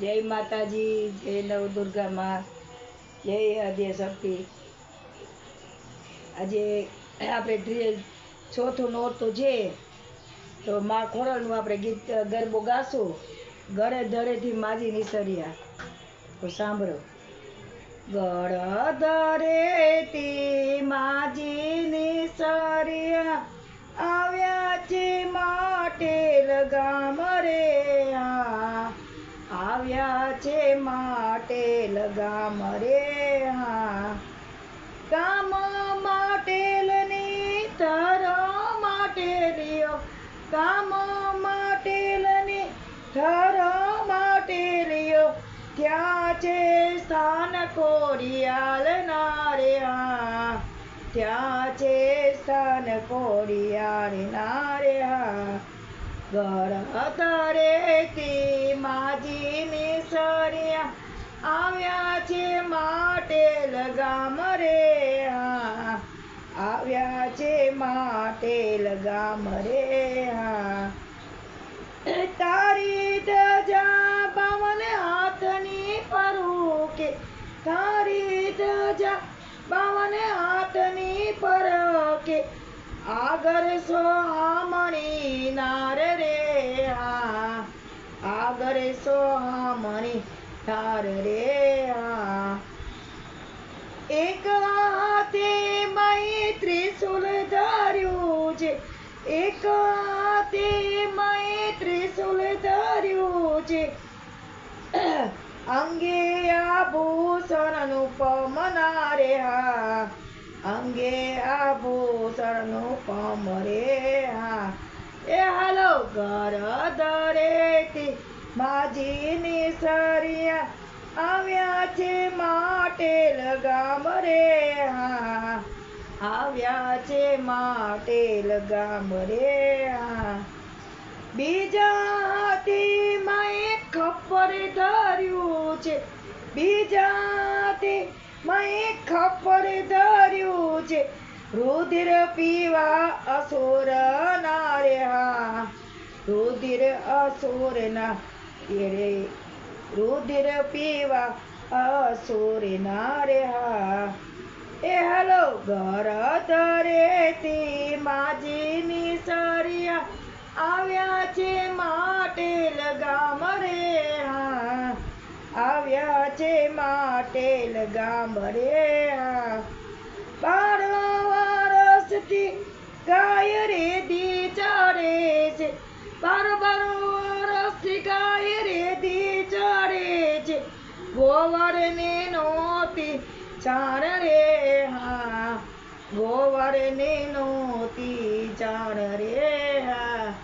જય માતાજી, જય નવદુર્ગામાં, જય આદ્ય શક્તિ. આજે આપણે ચોથો નોરતું છે, તો મા ખોરલનું આપણે ગીત ગરબો ગાશું. ગળે ધરેથી માજી નિસર્યા. તો સાંભળો. ગળ ધરેથી માજી નિસર્યા. આવ્યા છે માટે ગામ રે હા આવ્યા છે માટે લગામ રે હા. ગામ માટેલની ધર કામ માટે માટેલની ધર માટેલિયો ત્યાં છે સ્થાન કોરિયાલ ના રે હા. ત્યાં છે સ્થાન કોરિયાલ ના રે હા. ઘર તરેથી માજી મિસરિયા આવ્યા છે માટે ગામ રે આવ્યા છે માટે ગામ રે તારી ધજા પવન હાથની પરુકે, તારી ધજા પવન હાથની પરુકે આગળ આમણી નાર રે આગર સો આમણી નાર રે આ. એક હાથે મય ત્રિશુલ ધાર્યું છે, એક હાથે મય ત્રિશુલ ધાર્યું છે. અંગે આભૂષણનું પમના રે હા અંગે આભૂષણનું કમરે આ એ હાલો ઘર દરેથી માજીની સરિયા આવ્યા છે માટેલ ગામ રે હા. આવ્યા છે માટેલ ગામ રે હા. બીજા હાથી મેં ખપ્પર ધર્યું છે. બીજા હાથી મેં ખપડ ધર્યું છે. રુધિર પીવા અસુર ના રે રુધિર અસુર ના રે રુધિર પીવા અસુર ના રે હા એ હલો ઘર માજી માજીની સરિયા આવ્યા છે માટે લગામ રે હા. આવ્યા છે માટેલ ગામડે હા બાર વર્ષથી ગાય રેધી ચારે છે. બાર બાર વર્ષથી ગાય દી ચારે છે. ગોવરને નોતી ચાર રે હા. ગોવરને નોતી ચાર રે હા.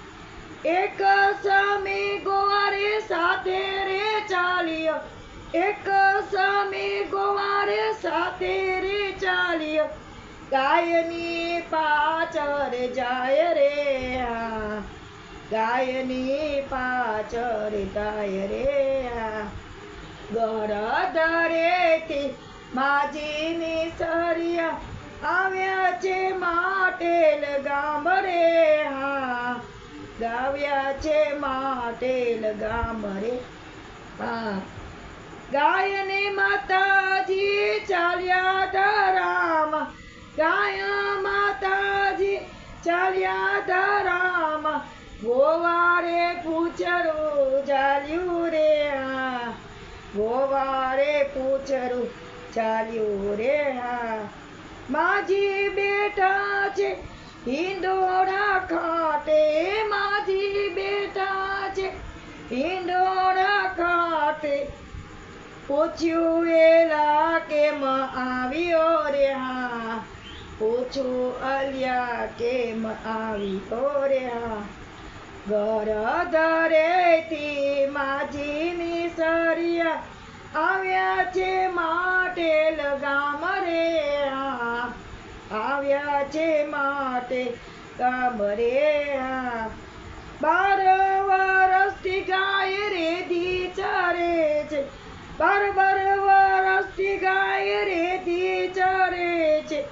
એક સામે ગોવારે સાથે રે ચાલ્યો એક સામે ગોવારે સાથે રે ચાલ્યો ગાયની પાછળ જાય રે ગાયની પાછળ જાય રે આ. ગર દરેથી માજીની સરિયા આવ્યા છે માટેલ ગામ રે હા ગાવ્યા છે માટેલ ગામ રે હા ગાયને માતાજી ચાલ્યા ધરામ. ગાય માતાજી ચાલ્યા ધરામ. ગોવારે પૂછરું ચાલ્યું રે આ. ગોવારે પૂછરું ચાલ્યું રે હા માજી બેટા છે, હિંડોળા ખાટે માજી બેટા છે ખાટે પૂછ્યું વેલા કેમ આવ્યો રે હા. પૂછું અલ્યા કેમ આવ્યો રે હા. ઘર ધરેથી માજીની સરિયા આવ્યા છે માટે લગામ રે આવ્યા છે માટે કામ રે બાર વરસથી ગાય રેધી ચરે છે. બાર બાર વરસથી ગાય રેધી ચરે છે.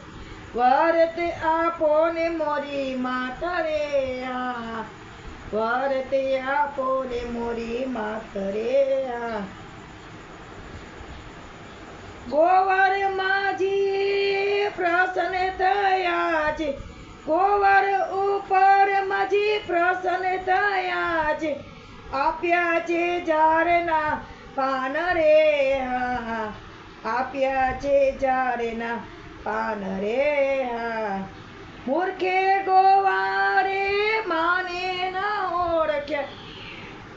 વરત આપો ને મોરી માતરે હા વરતી આપો ને મોરી માતરે આ. ગોવાર માજી પ્રસન્ન થયા છે. ગોવર ઉપર માજી પ્રસન્ન થયા છે. આપ્યા છે ઝાડના પાન આપ્યા છે ઝાડના પાન રે હા મૂર્ખે ગોવારે માને ના ઓળખ્યા.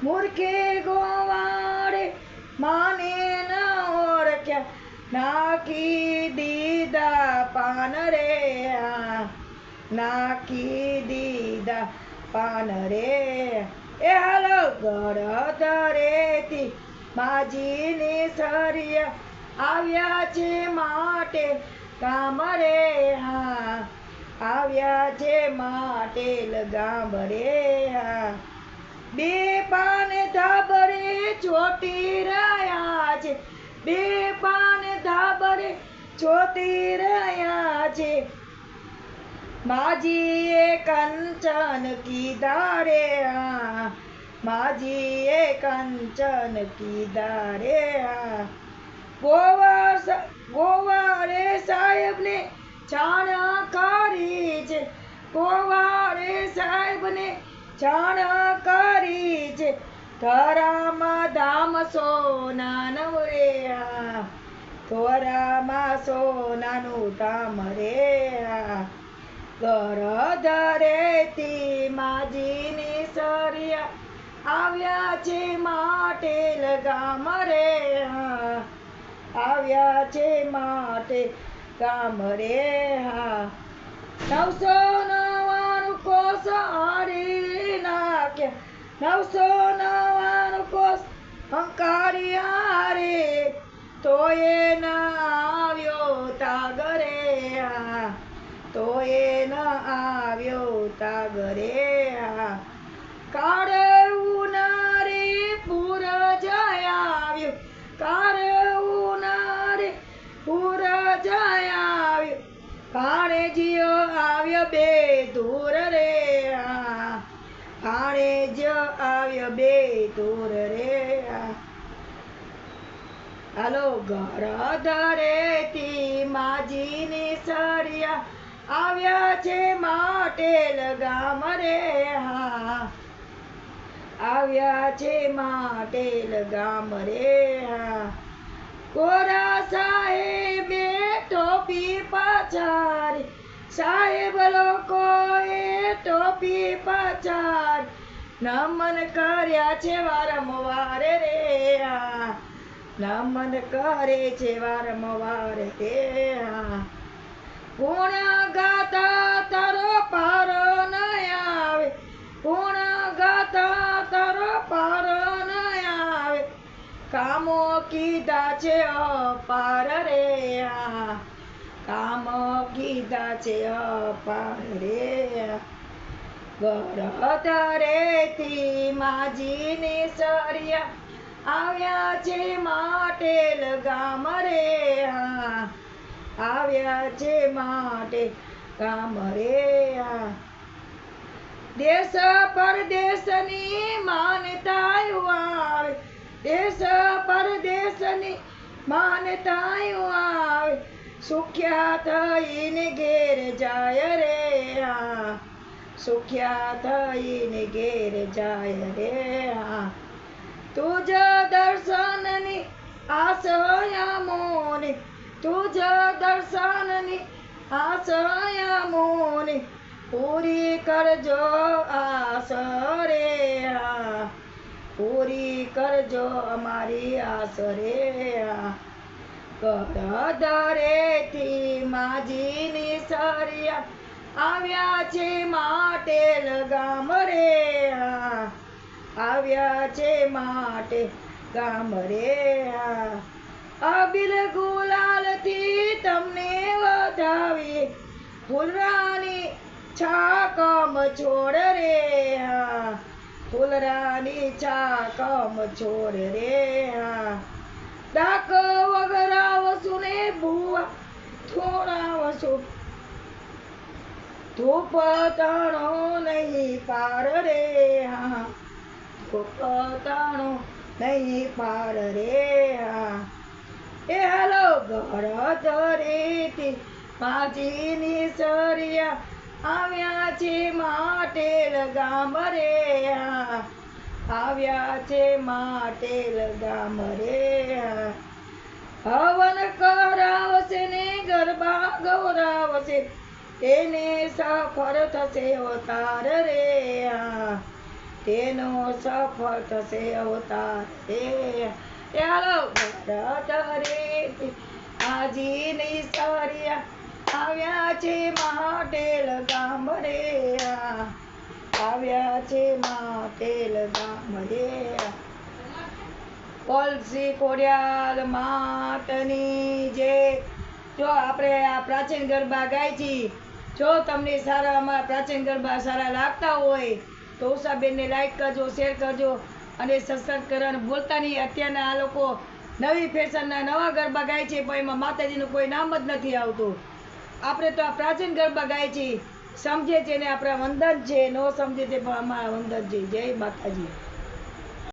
મૂર્ખે ગોવારે માને ના ઓળખ્યા. નાકી દીદા પાન રે આ. નાખી દીદા પાન રે. એ હાલો ગળધરેથી માજીની સરિયા આવ્યા છે માટે કામ હા, આવ્યા છે માટે લગામ હા. બે પાન ધાબરે ચોટી રહ્યા છે, બે પાન ધાબરે ચોટી રહ્યા છે. માજીએ કંચન કીધા રે આ માજીએ કંચન કીધા રે આ ગોવા સ- ગોવારે સાહેબને જાણ કરી છે ગોવારે સાહેબને જાણ કરી છે ધરામાં ધામ સોના નવરે ધોરામાં સોનાનું ધામ રે આ ગરધરેથી માજીની સરિયા આવ્યા છે માટે લગામ રે આવ્યા છે માટે કામ રે હા નવસો નવાણું કોષ આડી નાખ્યા. નવસો નવાણું કોષ હંકારી હારે તો એ ના આવ્યો તાગરે હા તો એ ન આવ્યો તાગરે હા કાળે જીઓ આવ્યો બે દૂર રે, આણે જ આવ્યો બે દૂર રે. હાલો, ઘર ધરેતી માજીની સરિયા આવ્યા છે માટે ગામ રે, હા આવ્યા છે માટેલ ગામ રે, હા કોરા સાહેબે ટોપી પાછારી સાહેબ, લોકોએ ટોપી પાછળ નમન કર્યા છે વારંવાર રે આ. નમન કરે છે વારંવાર રે આ. ગુણ ગાતા તારો પારો ન આવે. ગુણ ગાતા તારો પારો ન આવે. કામો કીધા છે અપાર રે આ. કામો કીધા છે અપાર. રે માજી માજીની સરિયા આવ્યા છે માટે ગામ રે હા, આવ્યા છે માટે ગામ રે આ દેશ પરદેશની માનતા આવે દેશ પરદેશની માનતા આવે સુખ્યા થઈને ઘેર જાય રે આ સુખ્યા થઈને ઘેર જાય રે આ તુજ દર્શનની આશયા મોને તુજ દર્શનની આશયા મોને પૂરી કરજો આસ રે આ પૂરી કરજો અમારી આસ રે આ કરધરેથી માજીની સરિયા આવ્યા છે માટે લગામ રે આવ્યા છે માટે ગામ રે અબિલ ગુલાલથી તમને વધાવી ફૂલરાની છાકમ છોડ રે. ફૂલરાની છાકમ છોડ રે. હા ડાક વગરાવશું ને ભૂવા થોડાવશું ધૂપ તણો નહીં પાર રે, હા. ધૂપ તણો નહીં પાર રે, હા. એ હાલો ઘર ધરેથી પાજીની સરિયા આવ્યા છે માટે ગામ રે હા. આવ્યા છે માટેલ ગામ રે હવન કરાવશે ને ગરબા ગૌરાવશે. તેને સફળ થશે અવતાર રે. તેનો સફળ થશે અવતાર રે. ચાલો ભરત રે આજીની સરિયા આવ્યા છે માટેલ ગામ રે આવ્યા છે માટેલ ગામ રે કોલસી કોડિયાલ માતની જે. જો આપણે આ પ્રાચીન ગરબા ગાય છીએ જો તમને સારા અમારા પ્રાચીન ગરબા સારા લાગતા હોય, તો ઉષાબેનને લાઈક કરજો શેર કરજો અને સબસ્ક્રાઈબ કરવાનું ભૂલતા નહીં. અત્યારના આ લોકો નવી ફેશનના નવા ગરબા ગાય છે, પણ એમાં માતાજીનું કોઈ નામ જ નથી આવતું. આપણે તો આ પ્રાચીન ગરબા ગાય છીએ સમજે છે ને આપણા વંદન છે ન સમજે તે વંદન છે. જય માતાજી.